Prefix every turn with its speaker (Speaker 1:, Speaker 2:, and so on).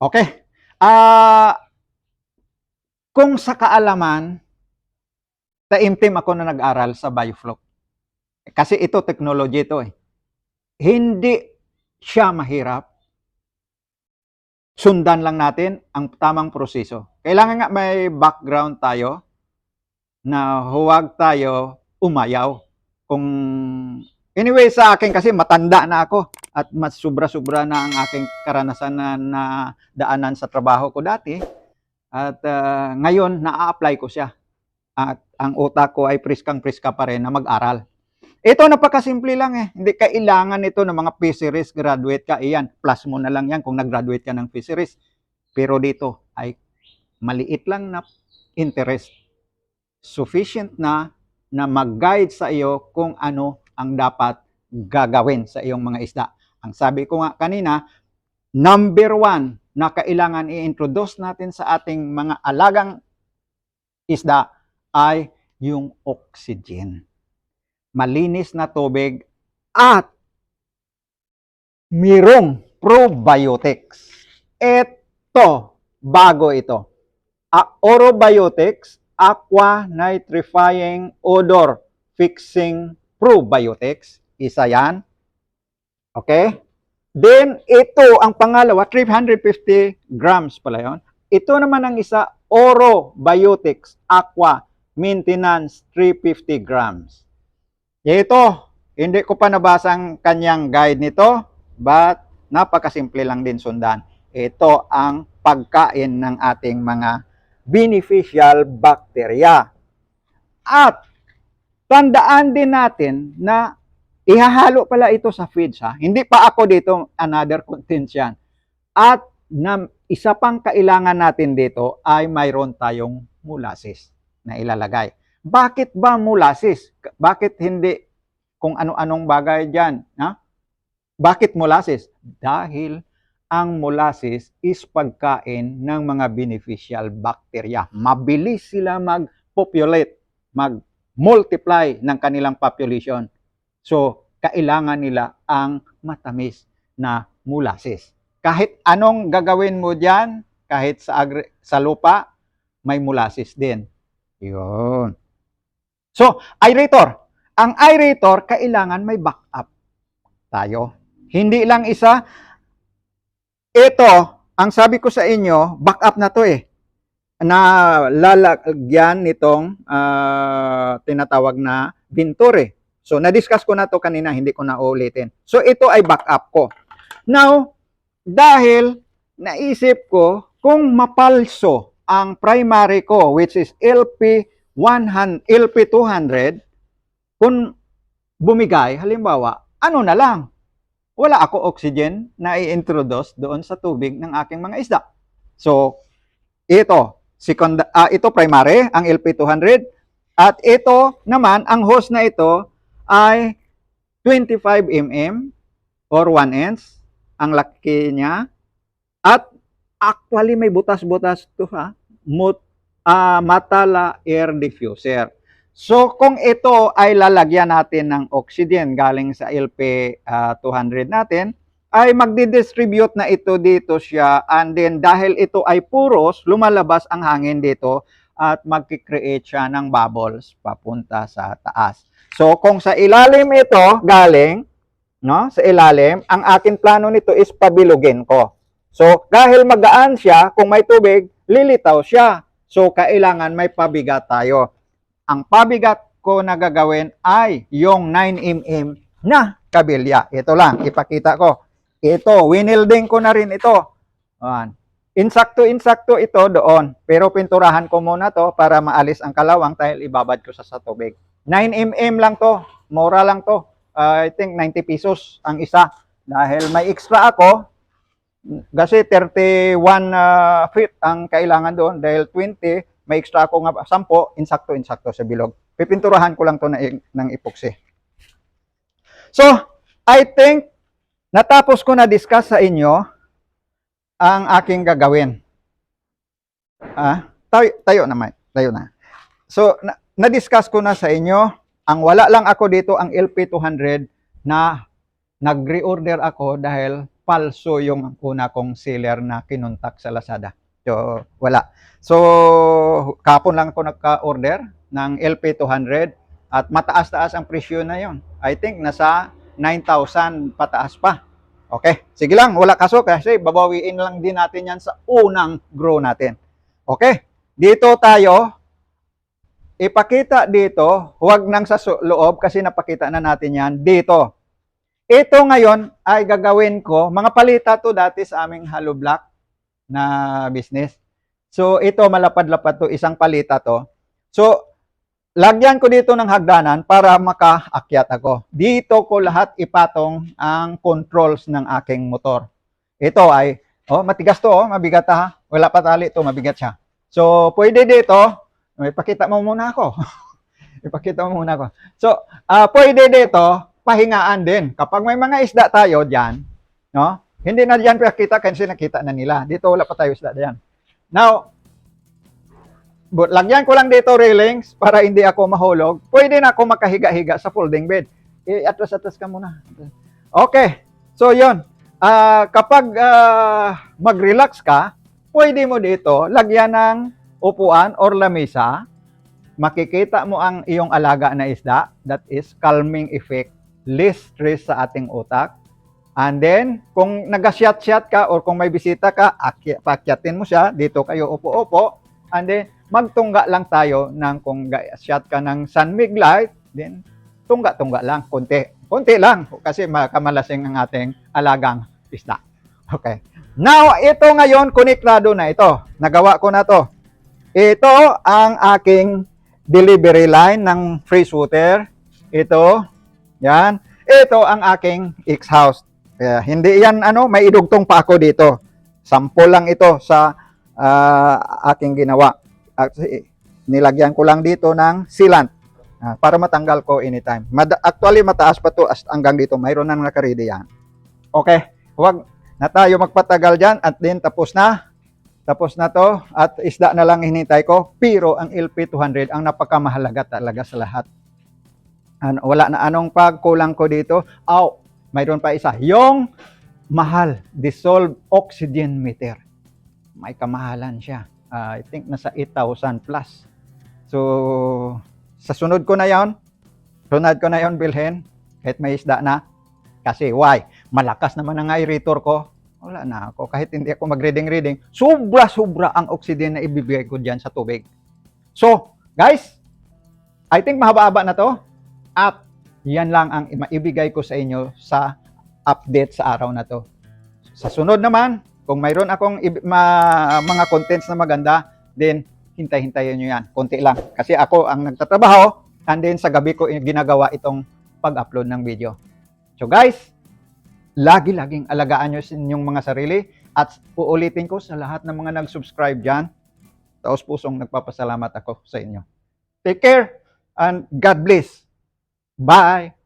Speaker 1: Okay. Ah kung sa kaalaman, taimtim ako na nag-aral sa Bioflow. Kasi ito, technology ito eh. Hindi siya mahirap. Sundan lang natin ang tamang proseso. Kailangan nga may background tayo na huwag tayo umayaw. Kung anyway sa akin kasi matanda na ako at mas sobra-sobra na ang aking karanasan na, na daanan sa trabaho ko dati. At ah, ngayon, na-apply ko siya. At ang utak ko ay priskang-priska pa rin na mag-aral. Ito, napakasimple lang eh. Hindi kailangan ito ng mga fisheries graduate ka. Iyan, plus mo na lang yan kung nag-graduate ka ng fisheries. Pero dito ay maliit lang na interest. Sufficient na na mag-guide sa iyo kung ano ang dapat gagawin sa iyong mga isda. Ang sabi ko nga kanina, number one na kailangan i-introduce natin sa ating mga alagang isda ay yung oxygen. Malinis na tubig at mirong probiotics. Ito, bago ito. Orobiotics, aqua nitrifying odor fixing probiotics. Isa yan. Okay? Then, ito, ang pangalawa, 350 grams pala yon. Ito naman ang isa, Orobiotics Aqua Maintenance 350 grams. Ito, hindi ko pa nabasa ang kanyang guide nito, but napakasimple lang din sundan. Ito ang pagkain ng ating mga beneficial bacteria. At tandaan din natin na ihahalo pala ito sa feeds ha. Hindi pa ako dito another contents yan. At na, isa pang kailangan natin dito ay mayroon tayong molasses na ilalagay. Bakit ba molasses? Bakit hindi kung ano-anong bagay dyan? Ha? Bakit molasses? Dahil ang molasses is pagkain ng mga beneficial bacteria. Mabilis sila mag-populate, mag-multiply ng kanilang population. So, kailangan nila ang matamis na molasses. Kahit anong gagawin mo diyan, kahit sa agri- sa lupa, may molasses din. 'Yun. So, aerator. Ang aerator kailangan may backup tayo. Hindi lang isa. Ito, ang sabi ko sa inyo, backup na 'to eh na lalagyan nitong ah, tinatawag na Venturi. So, na-discuss ko na to kanina, hindi ko na uulitin. So, ito ay backup ko. Now, dahil naisip ko kung mapalso ang primary ko, which is LP 100, LP 200, kung bumigay, halimbawa, ano na lang, wala ako oxygen na i-introduce doon sa tubig ng aking mga isda. So, ito, second, ah, ito primary, ang LP200, at ito naman, ang host na ito ay 25 mm or 1 inch ang laki niya. At actually may butas-butas to ha. Mut, ah, Matala air diffuser. So kung ito ay lalagyan natin ng oxygen galing sa LP ah, 200 natin, ay magdi-distribute na ito dito siya and then dahil ito ay puros, lumalabas ang hangin dito at magki-create siya ng bubbles papunta sa taas. So kung sa ilalim ito galing, no? Sa ilalim, ang akin plano nito is pabilugin ko. So dahil magaan siya, kung may tubig, lilitaw siya. So kailangan may pabigat tayo. Ang pabigat ko na gagawin ay yung 9 mm na kabilya. Ito lang, ipakita ko. Ito, winilding ko na rin ito. Ayan. Insakto-insakto ito doon. Pero pinturahan ko muna to para maalis ang kalawang dahil ibabad ko sa, sa tubig. 9 mm lang to. Mura lang to. Uh, I think 90 pesos ang isa. Dahil may extra ako. Kasi 31 uh, feet ang kailangan doon. Dahil 20, may extra ako nga 10, insakto-insakto sa bilog. Pipinturahan ko lang to na, ng epoxy. So, I think natapos ko na discuss sa inyo ang aking gagawin. Ah, tayo, tayo naman, tayo na. So, na, na-discuss ko na sa inyo, ang wala lang ako dito ang LP200 na nag-reorder ako dahil palso yung una kong seller na kinontak sa Lazada. So, wala. So, kapon lang ako nagka-order ng LP200 at mataas-taas ang presyo na yon. I think nasa 9,000 pataas pa. Okay, sige lang, wala kaso kasi babawiin lang din natin yan sa unang grow natin. Okay, dito tayo, ipakita dito, huwag nang sa loob kasi napakita na natin yan dito. Ito ngayon ay gagawin ko, mga palita to dati sa aming hollow block na business. So ito malapad-lapad to, isang palita to. So lagyan ko dito ng hagdanan para makaakyat ako. Dito ko lahat ipatong ang controls ng aking motor. Ito ay, oh, matigas to, oh, mabigat ha. Wala pa tali to, mabigat siya. So, pwede dito, may pakita mo muna ako. Ipakita mo muna ako. So, ah pwede dito, pahingaan din. Kapag may mga isda tayo diyan, no? Hindi na diyan pakita kasi nakita na nila. Dito wala pa tayo isda diyan. Now, but lagyan ko lang dito railings para hindi ako mahulog. Pwede na ako makahiga-higa sa folding bed. Eh, atras-atras ka muna. Okay. So, yon. Ah, kapag ah, mag-relax ka, pwede mo dito lagyan ng upuan or lamesa. Makikita mo ang iyong alaga na isda. That is calming effect. Less stress sa ating utak. And then, kung nag-shot-shot ka or kung may bisita ka, akya- paakyatin mo siya. Dito kayo upo-upo. And then, magtungga lang tayo ng kung shot ka ng sunmig light, then tungga-tungga lang, konti. Konti lang, kasi makamalasing ang ating alagang isda. Okay. Now, ito ngayon, konektado na ito. Nagawa ko na to. Ito ang aking delivery line ng freshwater. Ito, yan. Ito ang aking X-house. Kaya hindi yan, ano, may idugtong pa ako dito. Sample lang ito sa ah, aking ginawa. Actually, nilagyan ko lang dito ng sealant ah, para matanggal ko anytime. Mad- actually, mataas pa to as hanggang dito. Mayroon na nakaredy yan. Okay, huwag na tayo magpatagal dyan at then tapos na. Tapos na to at isda na lang hinintay ko. Pero ang LP200 ang napakamahalaga talaga sa lahat. Ano, wala na anong pagkulang ko dito. Aw, mayroon pa isa. Yung mahal, dissolved oxygen meter. May kamahalan siya. Ah, I think nasa 8,000 plus. So, sa sunod ko na yon, sunod ko na yon bilhin, kahit may isda na. Kasi why? Malakas naman ang aerator ko. Wala na ako. Kahit hindi ako mag-reading-reading, sobra-sobra ang oxygen na ibibigay ko dyan sa tubig. So, guys, I think mahaba-haba na to. At yan lang ang maibigay ko sa inyo sa update sa araw na to. Sa sunod naman, kung mayroon akong ma- mga contents na maganda, then hintay-hintayin nyo yan. Konti lang. Kasi ako ang nagtatrabaho and then sa gabi ko ginagawa itong pag-upload ng video. So guys, lagi-laging alagaan nyo inyong mga sarili at uulitin ko sa lahat ng mga nag-subscribe dyan, taos pusong nagpapasalamat ako sa inyo. Take care and God bless. Bye!